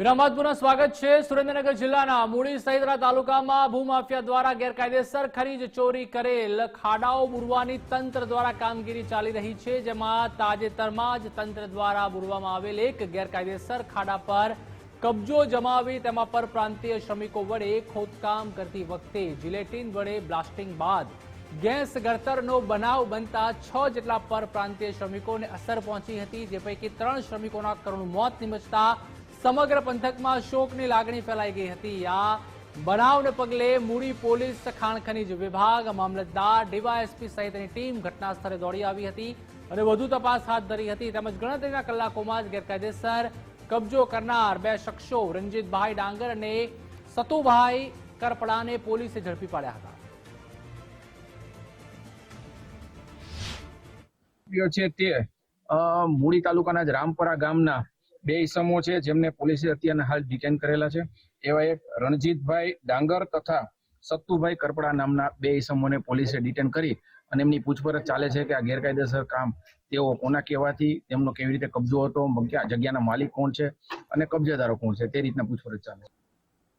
વિરામબાદ સ્વાગત છે. સુરેન્દ્રનગર જિલ્લાના મૂળી સહિતના તાલુકામાં ભૂમાફિયા દ્વારા ગેરકાયદેસર ખનીજ ચોરી કરેલ ખાડાઓ બુરવાની તંત્ર દ્વારા કામગીરી ચાલી રહી છે, જેમાં તાજેતરમાં જ તંત્ર દ્વારા બુરવામાં આવેલ એક ગેરકાયદેસર ખાડા પર કબજો જમાવી તેમાં પરપ્રાંતીય શ્રમિકો વડે ખોદકામ કરતી વખતે જિલેટીન વડે બ્લાસ્ટિંગ બાદ ગેસ ગળતરનો બનાવ બનતા છ જેટલા પરપ્રાંતીય શ્રમિકોને અસર પહોંચી હતી, જે પૈકી ત્રણ શ્રમિકોના કરુણ મોત નિમજતા સમગ્ર પંથકમાં શોકની લાગણી ફેલાઈ ગઈ હતી. આ બનાવને પગલે મૂડી પોલીસ, ખાણ ખનીજ વિભાગ, મામલતદાર, ડીવાયએસપી સહિતની ટીમ ઘટના સ્થળે દોડી આવી હતી અને વધુ તપાસ હાથ ધરી હતી. તેમજ ગણતરીના કલાકોમાં જ ગેરકાયદેસર કબજો કરનાર બે શખ્સો, રંજીતભાઈ ડાંગર અને સતુભાઈ કરપડાને પોલીસે ઝડપી પાડ્યા હતા. છે તે મૂડી તાલુકાના જ રામપરા ગામના બે ઇસમો છે જેમને પોલીસે અત્યારના હાલ ડિટેન કરેલા છે. એવા એક રણજીતભાઈ ડાંગર તથા સત્તુભાઈ કરપડા નામના બે ઈસમોને પોલીસે ડિટેન કરી અને એમની પૂછપરછ ચાલે છે કે આ ગેરકાયદેસર કામ તેઓ કોના કહેવાથી, તેમનો કેવી રીતે કબજો હતો, જગ્યાના માલિક કોણ છે અને કબજેદારો કોણ છે તે રીતના પૂછપરછ ચાલે છે.